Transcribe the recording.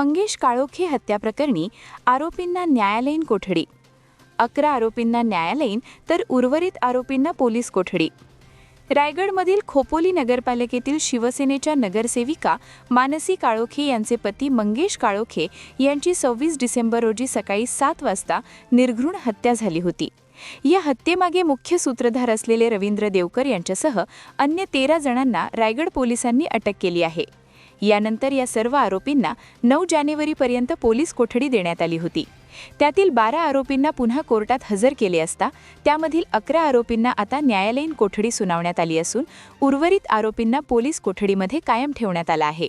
मंगेश काळोखे हत्याप्रकरणी आरोपींना न्यायालयीन कोठडी. अकरा आरोपींना न्यायालयीन तर उर्वरित आरोपींना पोलीस कोठडी. रायगडमधील खोपोली नगरपालिकेतील शिवसेनेच्या नगरसेविका मानसी काळोखे यांचे पती मंगेश काळोखे यांची सव्वीस डिसेंबर रोजी सकाळी सात वाजता निर्घृण हत्या झाली होती. या हत्येमागे मुख्य सूत्रधार असलेले रवींद्र देवकर यांच्यासह अन्य तेरा जणांना रायगड पोलिसांनी अटक केली आहे. यानंतर या सर्व आरोपींना नऊ जानेवारीपर्यंत पोलीस कोठडी देण्यात आली होती. त्यातील बारा आरोपींना पुन्हा कोर्टात हजर केले असता त्यामधील अकरा आरोपींना आता न्यायालयीन कोठडी सुनावण्यात आली असून उर्वरित आरोपींना पोलीस कोठडीमध्ये कायम ठेवण्यात आला आहे.